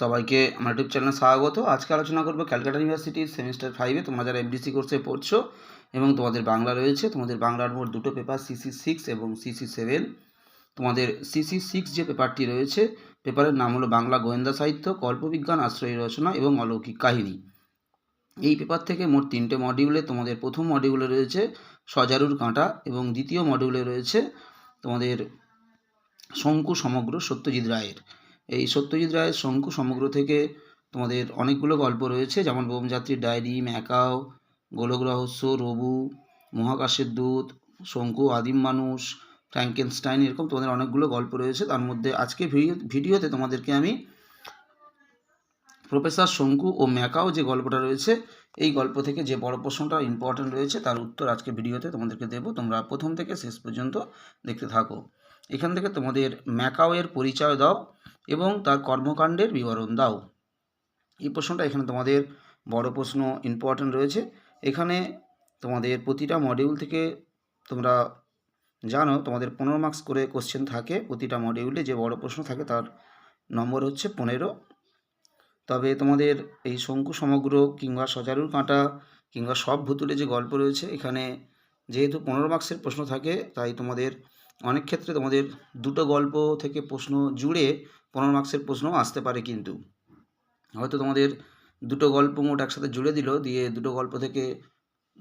সবাইকে আমার ইউটিউব চ্যানেলে স্বাগত। আজকে আলোচনা করব ক্যালকাটা ইউনিভার্সিটির সেমিস্টার ফাইভে। তোমরা যারা এমডিসি কোর্সে পড়ছো এবং তোমাদের বাংলা রয়েছে, তোমাদের বাংলার মোট দুটো পেপার সিসি সিক্স এবং সিসি সেভেন তোমাদের সিসি সিক্স যে পেপারটি রয়েছে পেপারের নাম হলো বাংলা গোয়েন্দা সাহিত্য, কল্পবিজ্ঞান, আশ্রয়ী রচনা এবং অলৌকিক কাহিনী। এই পেপার থেকে মোট তিনটে মডিউলে তোমাদের প্রথম মডিউলে রয়েছে সজারুর কাঁটা এবং দ্বিতীয় মডিউলে রয়েছে তোমাদের শঙ্কু সমগ্র সত্যজিৎ রায়ের। এই সত্যজিৎ রায়ের শঙ্কু সমগ্র থেকে তোমাদের অনেকগুলো গল্প রয়েছে, যেমন বোমযাত্রীর ডায়েরি, ম্যাকাও গোলক রহস্য রবু, মহাকাশের দূত, শঙ্কু, আদিম মানুষ, ফ্র্যাঙ্কেনস্টাইন, এরকম তোমাদের অনেকগুলো গল্প রয়েছে। তার মধ্যে আজকে ভিডিও, ভিডিওতে তোমাদেরকে আমি প্রফেসর শঙ্কু ও ম্যাকাও যে গল্পটা রয়েছে, এই গল্প থেকে যে বড় প্রশ্নটা ইম্পর্ট্যান্ট রয়েছে, তার উত্তর আজকে ভিডিওতে তোমাদেরকে দেবো। তোমরা প্রথম থেকে শেষ পর্যন্ত দেখতে থাকো। এখান থেকে তোমাদের ম্যাকাওয়ের পরিচয় দাও এবং তার কর্মকাণ্ডের বিবরণ দাও। এই প্রশ্নটা এখানে তোমাদের বড় প্রশ্ন ইম্পর্ট্যান্ট রয়েছে। এখানে তোমাদের প্রতিটা মডিউল থেকে তোমরা জানো, তোমাদের পনেরো মার্কস করে কোশ্চেন থাকে। প্রতিটা মডিউলে যে বড় প্রশ্ন থাকে তার নম্বর হচ্ছে পনেরো। তবে তোমাদের এই শঙ্কু সমগ্র কিংবা সজারুর কাঁটা কিংবা সব ভুতুলে যে গল্প রয়েছে, এখানে যেহেতু পনেরো মার্কসের প্রশ্ন থাকে, তাই তোমাদের অনেক ক্ষেত্রে তোমাদের দুটো গল্প থেকে প্রশ্ন জুড়ে পনেরো মার্কসের প্রশ্নও আসতে পারে কিন্তু। হয়তো তোমাদের দুটো গল্প মোট একসাথে জুড়ে দিল, দিয়ে দুটো গল্প থেকে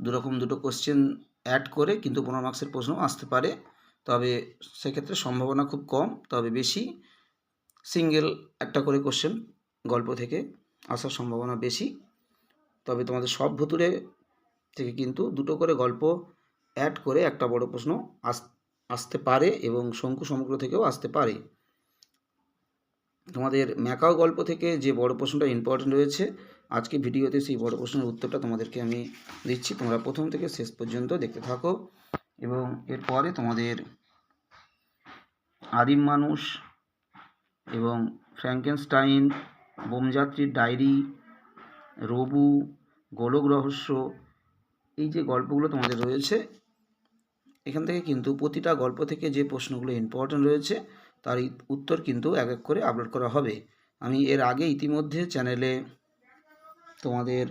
দুরকম দুটো কোশ্চেন অ্যাড করে কিন্তু পনেরো মার্কসের প্রশ্নও আসতে পারে। তবে সেক্ষেত্রে সম্ভাবনা খুব কম, তবে বেশি সিঙ্গেল একটা করে কোশ্চেন গল্প থেকে আসার সম্ভাবনা বেশি। তবে তোমাদের সব ভুতুরে থেকে কিন্তু দুটো করে গল্প অ্যাড করে একটা বড় প্রশ্ন আস আসতে পারে এবং শঙ্কু সমগ্র থেকেও আসতে পারে। তোমাদের ম্যাকাও গল্প থেকে যে বড় প্রশ্নটা ইম্পর্টেন্ট রয়েছে আজকে ভিডিওতে সেই বড় প্রশ্নের উত্তরটা তোমাদেরকে আমি দিচ্ছি। তোমরা প্রথম থেকে শেষ পর্যন্ত দেখতে থাকো এবং এরপরে তোমাদের আদিম মানুষ এবং ফ্র্যাঙ্কেনস্টাইন, বোমযাত্রীর ডায়েরি, রবু, গোলক রহস্য, এই যে গল্পগুলো তোমাদের রয়েছে এখান থেকে কিন্তু প্রতিটা গল্প থেকে যে প্রশ্নগুলো ইম্পর্ট্যান্ট রয়েছে, তার উত্তর কিন্তু এক এক করে আপলোড করা হবে। আমি এর আগে ইতিমধ্যে চ্যানেলে তোমাদের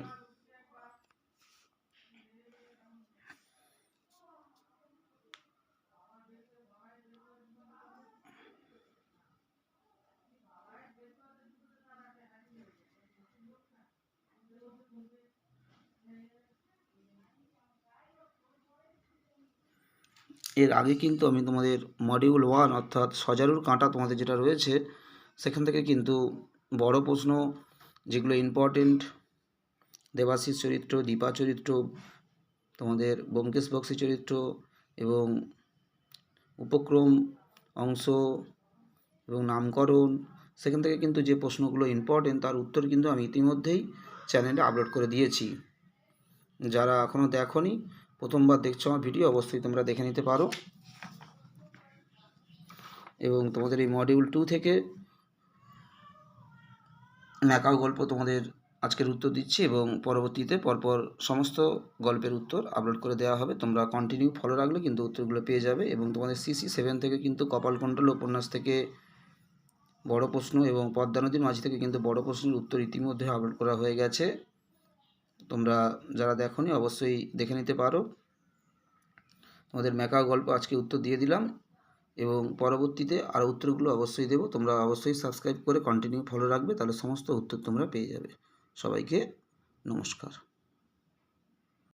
এর আগে কিন্তু আমি তোমাদের মডিউল ওয়ান অর্থাৎ সজারুর কাঁটা তোমাদের যেটা রয়েছে, সেখান থেকে কিন্তু বড় প্রশ্ন, যেগুলো ইম্পর্টেন্ট দেবাশিস চরিত্র, দীপা চরিত্র, তোমাদের ব্যোমকেশ বক্সি চরিত্র এবং উপক্রম অংশ এবং নামকরণ, সেখান থেকে কিন্তু যে প্রশ্নগুলো ইম্পর্টেন্ট তার উত্তর কিন্তু আমি ইতিমধ্যেই চ্যানেলে আপলোড করে দিয়েছি। যারা এখনও দেখোনি প্রথমবার দেখছ আমার ভিডিও অবশ্যই তোমরা দেখে নিতে পারো। এবং তোমাদের এই মডিউল টু থেকে ম্যাকাও গল্প তোমাদের আজকের উত্তর দিচ্ছি এবং পরবর্তীতে পরপর সমস্ত গল্পের উত্তর আপলোড করে দেওয়া হবে। তোমরা কন্টিনিউ ফলো রাখলে কিন্তু উত্তরগুলো পেয়ে যাবে এবং তোমাদের সিসি সেভেন থেকে কিন্তু কপালকুণ্ডল উপন্যাস থেকে বড় প্রশ্ন এবং পদ্মা নদীর মাঝি থেকে কিন্তু বড় প্রশ্নের উত্তর ইতিমধ্যে আপলোড করা হয়ে গেছে। তোমরা যারা দেখনি, অবশ্যই দেখে নিতে পারো। তোমাদের মেকা গল্প আজকে উত্তর দিয়ে দিলাম এবং পরবর্তীতে আর উত্তরগুলো অবশ্যই দেবো। তোমরা অবশ্যই সাবস্ক্রাইব করে কন্টিনিউ ফলো রাখবে, তাহলে সমস্ত উত্তর তোমরা পেয়ে যাবে। সবাইকে নমস্কার।